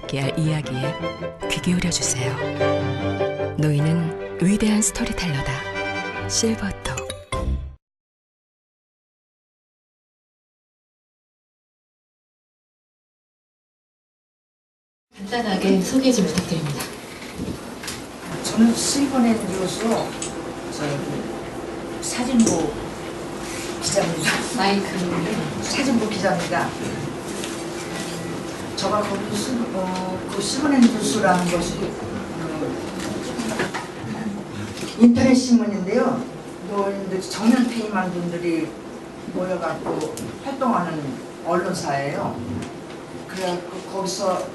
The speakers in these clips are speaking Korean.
우리를 웃고 울리고 영감받게 할 이야기에 귀 기울여 주세요. 노인은 위대한 스토리텔러다. 실버톡. 간단하게 소개 좀 부탁드립니다. 저는 실버넷 뉴스 저희 사진부 기자입니다. 마이크를 사진부 기자입니다. 저가 거기 시, 어, 그 실버넷 뉴스라는 것이 그 인터넷 신문인데요. 노인들 정년 퇴임한 분들이 모여갖고 활동하는 언론사예요. 그래갖고 거기서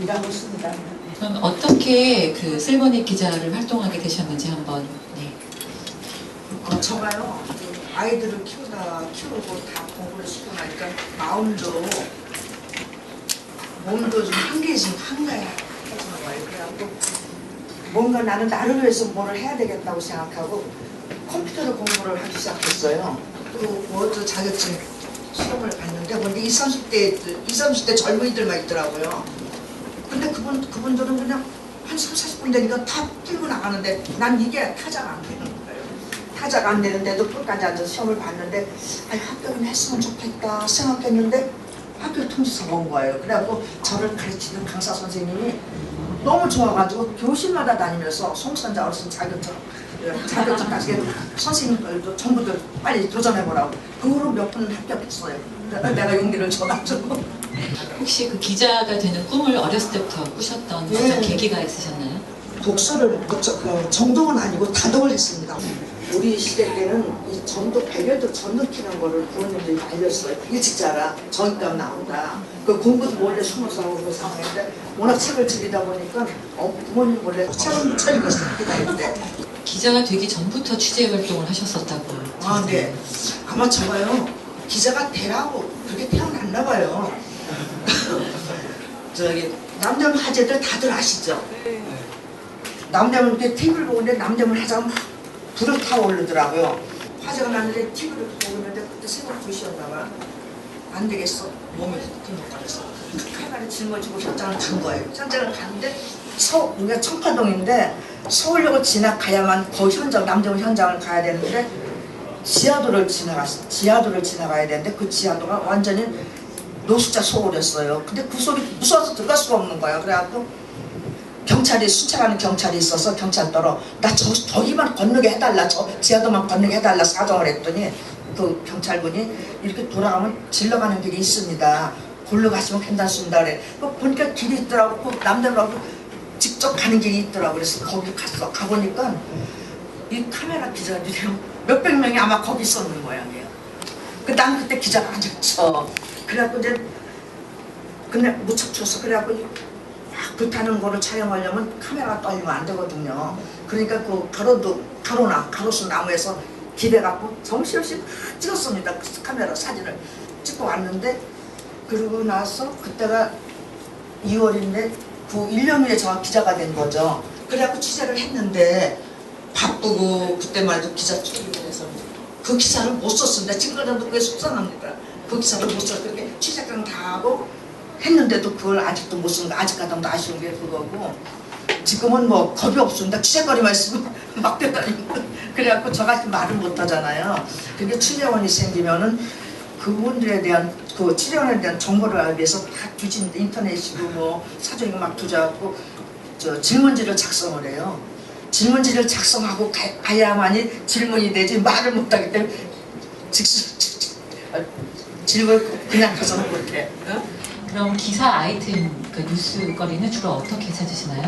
일하고 있습니다. 그럼 어떻게 그 슬버넷 기자를 활동하게 되셨는지 한번 네. 어, 저가요 그 아이들을 키우다 키우고 다 공부를 시키고 나니까 마음도 몸도 좀 한계좀 한가해지는 거예요. 그래갖고 뭔가 나는 나를 위해서 뭐를 해야 되겠다고 생각하고 컴퓨터로 공부를 하기 시작했어요. 그리고 워드 자격증 시험을 봤는데 근데 20, 30대 20, 30대 젊은이들만 있더라고요. 근데 그분 그분들은 그냥 한 3, 40분 되니까 다 풀고 나가는데 난 이게 타자가 안 되는 거예요. 타자가 안 되는데도 끝까지 앉아서 시험을 봤는데 아니 합격은 했으면 좋겠다 생각했는데 합격 통지서가 온 거예요. 그래갖고 저를 가르치는 강사 선생님이 너무 좋아가지고 교실마다 다니면서 송선자 어르신 자격증 자격증 따시게 선생님들도 전부들 빨리 도전해보라고 그 후로 몇번 합격했어요. 내가 용기를 줘가지고 혹시 그 기자가 되는 꿈을 어렸을 때부터 꾸셨던 예. 계기가 있으셨나요? 독서를 그, 저, 그 정독은 아니고 다독을 했습니다. 우리 시대 때는 이 전독 백열도 전독 키는 거를 부모님들이 알렸어요. 일찍 자라 정익감 나온다. 그 공부도 몰래 숨어서 하고 그 상황인데 워낙 책을 즐기다 보니까 어, 부모님 몰래 책을 펴리고 시작하다 했는데 기자가 되기 전부터 취재 활동을 하셨었다고. 아, 네. 아마 저가요 기자가 되라고 그렇게 태어났나 봐요. 저기 남대문 화제들 다들 아시죠? 남대문 이렇게 TV를 남대문 하자가 막 불을 타오르더라고요. 화제가 났는데 TV를 보고 있는데 그때 새벽 2시였나 봐. 안 되겠어. 몸이 힘들어서 칼날에 짊어지고 현장을 간 거예요. 현장을 갔는데 서, 우리가 청파동인데 서울역을 지나가야만 거기 현장, 남대문 현장을 가야 되는데 지하도를 지나가 지하도를 지나가야 되는데 그 지하도가 완전히 노숙자 소홀했어요. 근데 그 속이 무서워서 들어갈 수가 없는 거예요. 그래갖고 경찰이 순찰하는 경찰이 있어서 경찰더러 나저 저기만 건너게 해달라 저 지하도만 건너게 해달라 사정을 했더니 그 경찰분이 이렇게 돌아가면 질러가는 길이 있습니다. 골로 가시면 괜찮습니다. 그래. 그 보니까 길이 있더라고. 그 남들하고 직접 가는 길이 있더라고. 그래서 거기 갔어. 가보니까 이 카메라 기자들이 몇백 명이 아마 거기 있었는 모양이에요. 그 난 그때 기자가 아니었죠. 그래갖고 이제 근데 무척 쳤어. 그래갖고 불타는 거를 촬영하려면 카메라가 떨리면 안 되거든요. 그러니까 그 가로도 가로나 가로수 나무에서 기대갖고 정신없이 막 찍었습니다. 그 카메라 사진을 찍고 왔는데 그러고 나서 그때가 2월인데 그 1년 후에 저 기자가 된 거죠. 그래갖고 취재를 했는데 바쁘고 그때만 해도 기자 출입을 해서 그 기사를 못 썼습니다. 지금까지도 그게 속상합니다. 그 기사를 못 그렇게 취재강 다 하고 했는데도 그걸 아직도 못쓴거 아직까지도 아쉬운 게 그거고 지금은 뭐 겁이 없습니다. 취재거리만 있으면 막 뛰어다니고 그래갖고 저같이 말을 못 하잖아요. 그게 취재원이 생기면은 그분들에 대한 그 취재원에 대한 정보를 알기 위해서 다 주진 인터넷이고 뭐 사정이 막 두자고 저 질문지를 작성을 해요. 질문지를 작성하고 가, 가야만이 질문이 되지 말을 못하기 때문에 직- 아, 질문 그냥 가서는 못해. 어? 그럼 기사 아이템 그 뉴스거리는 주로 어떻게 찾으시나요?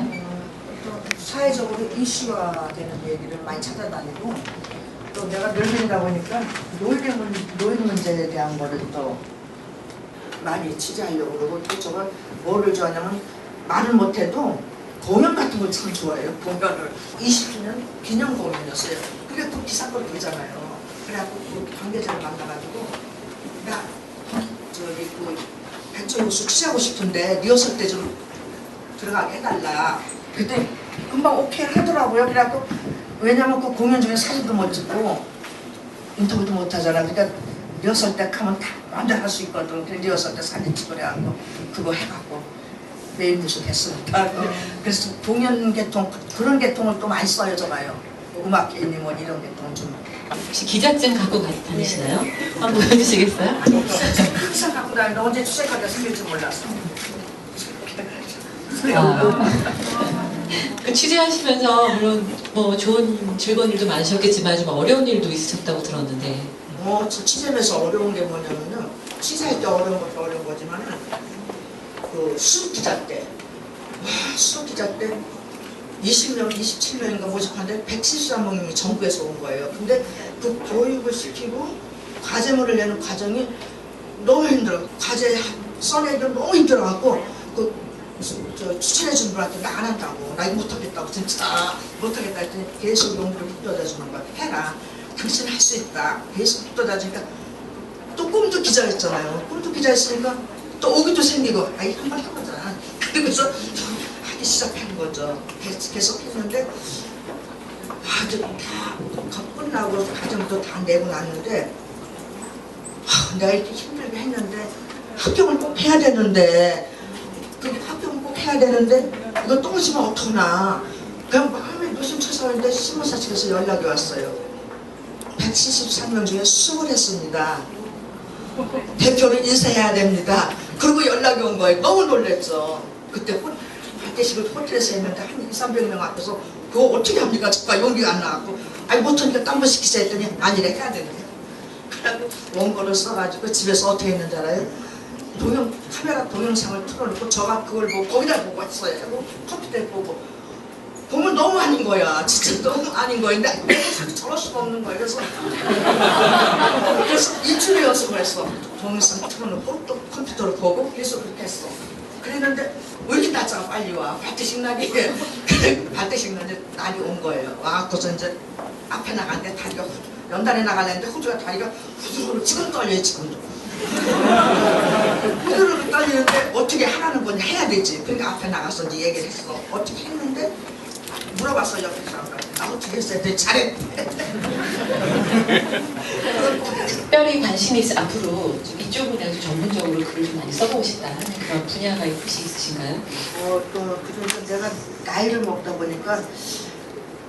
또 사회적으로 이슈화 되는 얘기를 많이 찾아다니고 또 내가 늙은이다 보니까 노인, 문- 노인 문제에 대한 거를 또 많이 취재하려고 그러고 또 저걸 뭐를 좋아하냐면 말을 못해도 공연 같은 걸 참 좋아해요. 공연을. 20주년 기념 공연이었어요. 그게 또 기사거리 되잖아요. 그래갖고 그 관계자를 만나가지고 야 저기 그 백종우수 취재하고 싶은데 리허설 때 좀 들어가게 해달라. 그때 금방 오케이 하더라고요. 그래갖고 왜냐면 그 공연 중에 사진도 못 찍고 인터뷰도 못 하잖아. 그러니까 리허설 때 가면 다 마음대로 할 수 있거든. 그 리허설 때 사진 찍으려고 그거 해갖고 메인 무술 했으니까. 그래서 공연 계통 그런 계통을 또 많이 써요, 저가요. 음악 개인이 뭐 이런 계통 좀. 혹시 기자증 갖고 가- 다니시나요? 한번 보여주시겠어요? 항상 갖고 다니는데 언제 추색하다 생길지 몰랐어. 그 취재하시면서 물론 뭐 좋은 즐거운 일도 많으셨겠지만 좀 어려운 일도 있으셨다고 들었는데 뭐, 저 취재면서 어려운 게 뭐냐면요. 취재할 때 어려운 것도 어려운 거지만은, 그, 수업 기자 때, 와, 수업 기자 때, 20명, 27명인가 모집하는데 173명이 전국에서 온 거예요. 근데 그 교육을 시키고 과제물을 내는 과정이 너무 힘들어. 과제 써내기도 너무 힘들어갖고, 그, 저 추천해주는 분한테 나 안 한다고. 나 이거 못하겠다고, 진짜. 못하겠다 했더니 계속 용기를 북돋아 주는 거야. 해라. 당신 할 수 있다. 계속 북돋아 주니까 또 꿈도 기자였잖아요. 꿈도 기자였으니까 또 오기도 생기고, 아이, 한 번 해보자. 그러면서 하기 시작한 거죠. 계속, 했는데, 아주 다 끝나고 과정도 다 내고 났는데, 아, 내가 이렇게 힘들게 했는데, 합격을 꼭 해야 되는데, 그게 합격을 꼭 해야 되는데, 이거 떨어지면 어떡하나. 그냥 마음에 무슨 처사인데 신문사 측에서 연락이 왔어요. 173명 중에 20을 했습니다. 대표를 인사해야 됩니다. 그리고 연락이 온 거예요. 너무 놀랬죠. 그때 호, 발대식을 호텔에서 했는데 한 2, 300명 앞에서 그거 어떻게 합니까? 정말 용기가 안 나왔고 아니 못하니까 딴번 시키자 했더니 아니래 해야 되는데 그래갖고 원고를 써가지고 집에서 어떻게 했는지 알아요? 동영, 카메라 동영상을 틀어놓고 저가 그걸 보고 거기다 보고 했어요. 하고 컴퓨터에 보고 보면 너무 아닌 거야. 진짜 너무 아닌 자꾸 저럴 수가 없는 거야. 그래서 그래서 일주일 연습을 했어. 동영상 틀어놓고 또 컴퓨터를 보고 계속 그렇게 했어. 그랬는데 왜 이렇게 낮아가 빨리 와. 발대식 날이 발대식 날이 날이 온 거예요. 와갖고서 이제 앞에 나갔는데 다리가 후, 연단에 나가려는데 호주가 다리가 후두르르 지금 떨려요 지금도. 후두르르 떨리는데 어떻게 하라는 거냐 해야 되지. 그러니까 앞에 나가서 이제 얘기를 했어. 어떻게 했는데 물어봤어 옆에 사람한테. 했어? 했더니 잘했대. 특별히 관심이 있어 앞으로 좀 이쪽으로 좀 전문적으로 글을 좀 많이 써보고 싶다 하는 그런 분야가 혹시 있으신가요? 어, 또, 그래서 내가 나이를 먹다 보니까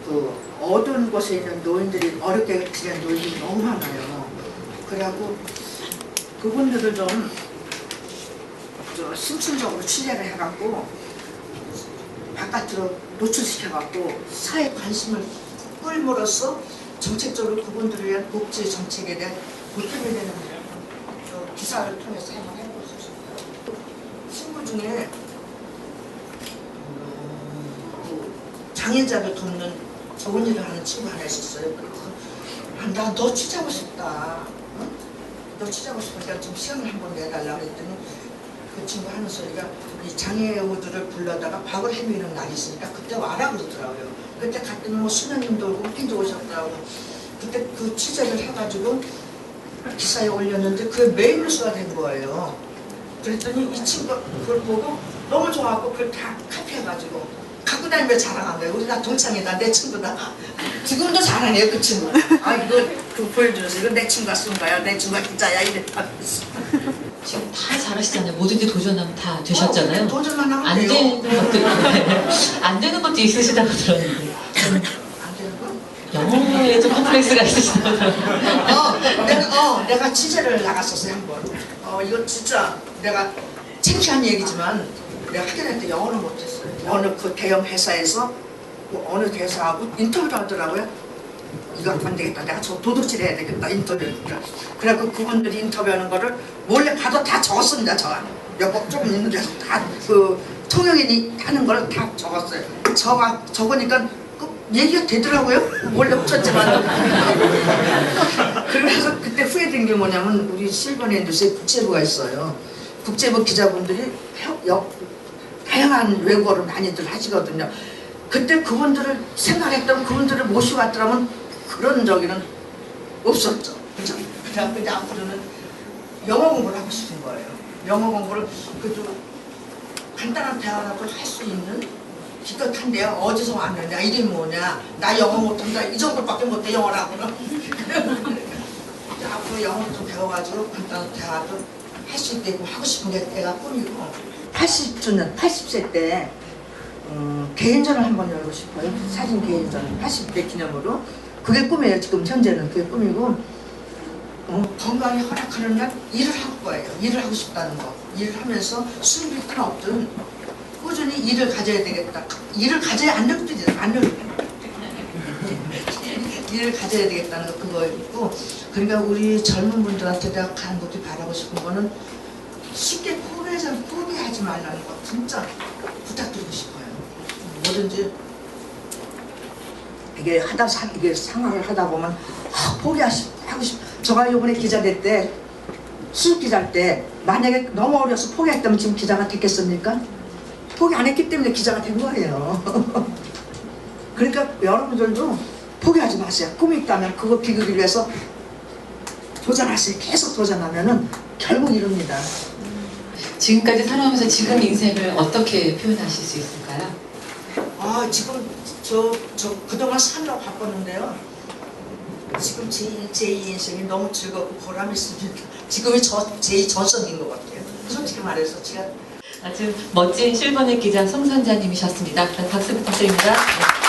그 어두운 곳에 있는 노인들이 어렵게 지낸 노인들이 너무 많아요. 그래갖고 그분들을 좀 저, 심층적으로 취재를 해갖고 바깥으로 노출시켜갖고 사회 관심을 끌므로써 정책적으로 그분들을 위한 복지 정책에 대한 보탬이 되는 저 기사를 통해서 한번 해보고 싶어요. 친구 중에 그 장애자를 돕는 좋은 일을 하는 친구 하나 있었어요. 나너 취재하고 싶다. 응? 너 취재하고 싶으니까 좀 시간을 한번 내달라고 그랬더니 그 친구 하는 소리가 이 장애우들을 불러다가 밥을 해주는 날이 있으니까 그때 와라 그러더라고요. 그때 갔더니 뭐 수녀님도 오고 팬도 오셨더라고. 그때 그 취재를 해가지고 기사에 올렸는데 그게 메인 뉴스가 된 거예요. 그랬더니 이 친구가 그걸 보고 너무 좋아하고 그걸 다 카피해가지고 갖고 다니며 자랑한 거예요. 우리 나 동창이다, 내 친구다. 지금도 자랑해요, 그 친구. 아, 이거 그 보여주면서 이거 내 친구가 쓴 거야, 내 친구가 기자야, 이랬다면서. 지금 다 잘하시잖아요. 모든 게 도전하면 다 되셨잖아요. 어, 도전만 하면 안. 되는 것도 안 되는 것도 있으시다고 들었는데 안 되는 거? 영어에 좀 컴플렉스가 있으시다고 들었는데 어, 내가, 어, 내가 취재를 나갔었어요, 한 번. 어, 이거 진짜 내가 창피한 얘기지만 내가 학교 때 영어를 못했어요. 어느 그 대형 회사에서 그 어느 대사하고 인터뷰를 하더라고요. 이거 안 되겠다. 내가 저 도둑질 해야 되겠다. 인터뷰를. 그래갖고 그분들이 인터뷰하는 거를 몰래 봐도 다 적었습니다. 저가. 몇곡 조금 있는 데서 다 그 통역인이 하는 걸 다 적었어요. 적어, 적으니까 그 얘기가 되더라고요. 몰래 훔쳤지만. 그래서 그때 후회된 게 뭐냐면 우리 실버랜드스에 국제부가 있어요. 국제부 기자분들이 혀- 역- 다양한 외국어를 많이들 하시거든요. 그때 그분들을 생각했던 그분들을 모시고 왔더라면 그런 적에는 없었죠. 그죠? 그래서 이제 앞으로는 영어 공부를 하고 싶은 거예요. 영어 공부를 그래도 간단한 대화라도 할수 있는 기껏한데요. 어디서 왔느냐, 이름이 뭐냐, 나 영어 못한다, 이 정도밖에 못해 영어라고는. 앞으로 영어를 좀 배워가지고 간단한 대화도 할 수 있고 하고 싶은 게 내가 꿈이고 80주년, 80세 때 어, 개인전을 한번 열고 싶어요. 사진 개인전 80대 기념으로. 그게 꿈이에요. 지금 현재는 그게 꿈이고 어, 건강이 허락하는 날 일을 할 거예요. 일을 하고 싶다는 거. 일을 하면서 수입이 있든 없든 꾸준히 일을 가져야 되겠다. 일을 가져야 안 늙지 안 늙. 일을 가져야 되겠다는 거 그거 있고 그러니까 우리 젊은 분들한테 내가 간곡히 바라고 싶은 거는 쉽게 포기하지 포기하지 말라는 거 진짜 부탁드리고 싶어요. 뭐든지 이게 하다 사, 이게 상황을 하다 보면 아, 포기하시 하고 싶. 제가 이번에 기자 될 때 수습 기자 할 때 만약에 너무 어려서 포기했다면 지금 기자가 됐겠습니까? 포기 안 했기 때문에 기자가 된 거예요. 그러니까 여러분들도 포기하지 마세요. 꿈이 있다면 그거 비극을 위해서 도전하세요. 계속 도전하면은 결국 이룹니다. 지금까지 살아오면서 지금 인생을 어떻게 표현하실 수 있을까요? 아 지금 저, 저 그동안 살려고 바빴는데요. 지금 제, 제 인생이 너무 즐겁고 보람 있습니다. 지금이 저, 제 전성인 것 같아요. 솔직히 말해서 제가 아주 멋진 실버넷 기자 송선자님이셨습니다. 박수 부탁드립니다.